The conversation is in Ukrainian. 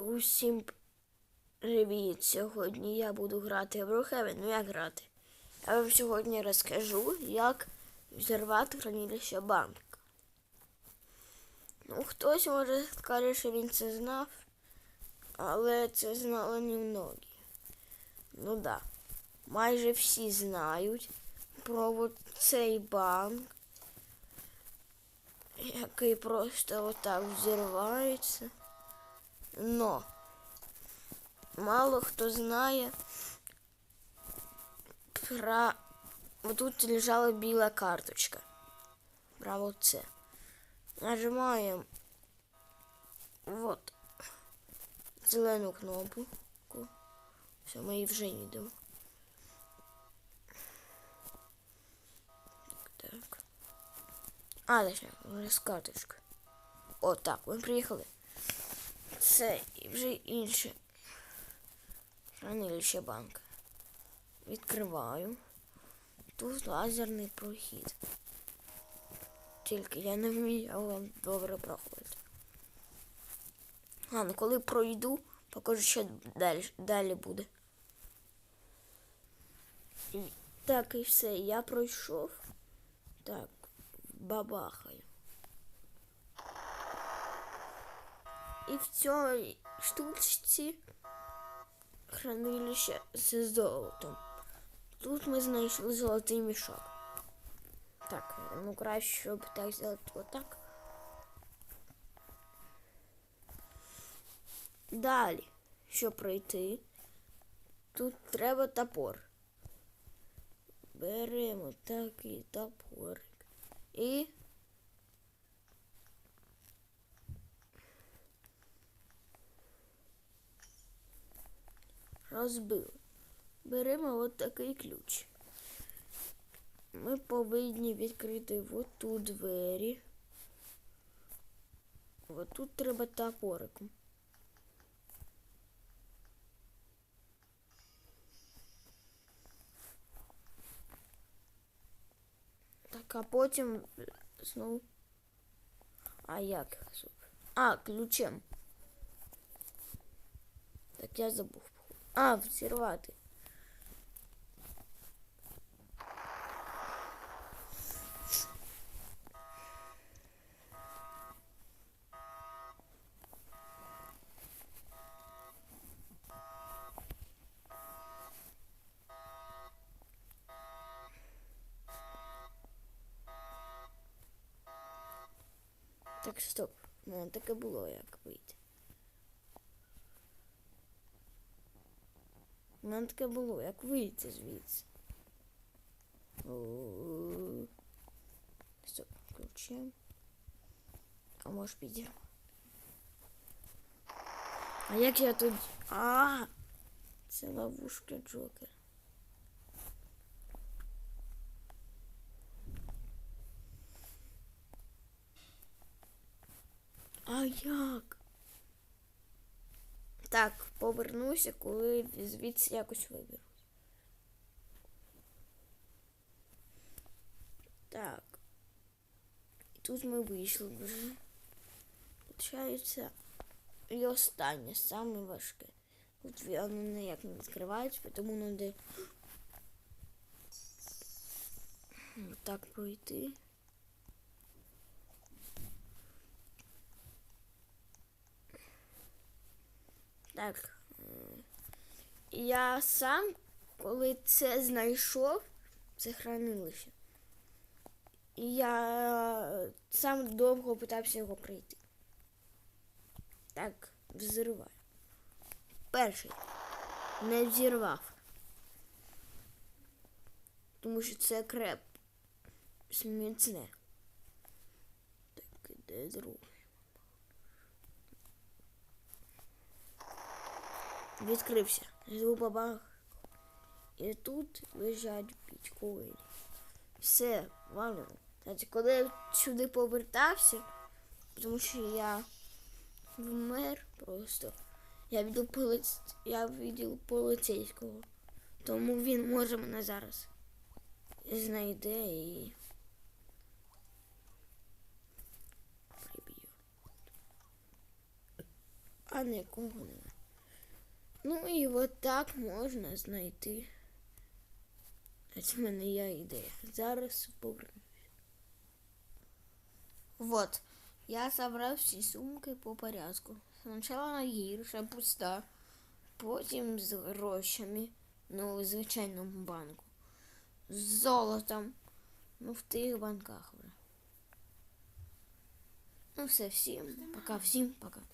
Усім привіт! Сьогодні я буду грати в Brookhaven. Ну як грати? Я вам сьогодні розкажу, як взірвати хранилище банк. Ну, хтось може скаже, що він це знав, але це знали немногі. Ну да. Майже всі знають про цей банк, який просто отак взірвається. Но мало хто знає про... Вот тут лежала біла карточка. Право це. Нажимаємо вот зелену кнопку. Все, ми її вже йдемо. Так. А, точно, вже з карточки. О, так, ми приїхали. Це і вже інше. Хранилище банка. Відкриваю. Тут лазерний прохід. Тільки я не вмію, вам добре проходить. А, ну коли пройду, покажу, що далі, далі буде. Так, і все, я пройшов. Так, бабахаю. І в цій штучці хранилище з золотом. Тут ми знайшли золотий мішок. Так, ну краще, щоб так зробити отак. Далі, щоб пройти, тут треба топор. Беремо такий топорик і розбили. Беремо от такий ключ. Ми повинні відкрити оту двері. От тут треба топориком. Так, а потім знову. А як? А, ключем. Так я забув. А, взірвати. Так, стоп. У мене таке було, як вийти. У мене таке було, як вийти звідси. О, Стоп, включимо. А може підемо. А як я тут. А! Це ловушка Джокера. А як? Так, повернуся, коли звідси якось виберусь. Так. І тут ми вийшли вже. Получається. І останнє, саме важке. Тут воно ніяк не відкривається, тому треба так пройти. Так. е, Я сам, коли це знайшов, це хранилище. Я сам довго питався його пройти. Так, взриваю. Перший. Не взірвав. Тому що це креп. Сміцне. Так, іде другий. Відкрився. Звук бабах. І тут лежать біткоїни. Все, валимо. Знаєте, коли я сюди повертався, тому що я вмер просто. Я відділ полиц... я відділ поліцейського. Тому він може мене зараз знайде і приб'є. а нікого нема. Ну і от так можна знайти. Ось в мене є ідея. Зараз повернусь. Вот, я собрав всі сумки по порядку. Спочатку найгірша пуста, потім з грошами, ну, в звичайному банку. З золотом, ну, в тих банках вже. Ну все, всім пока, всім пока.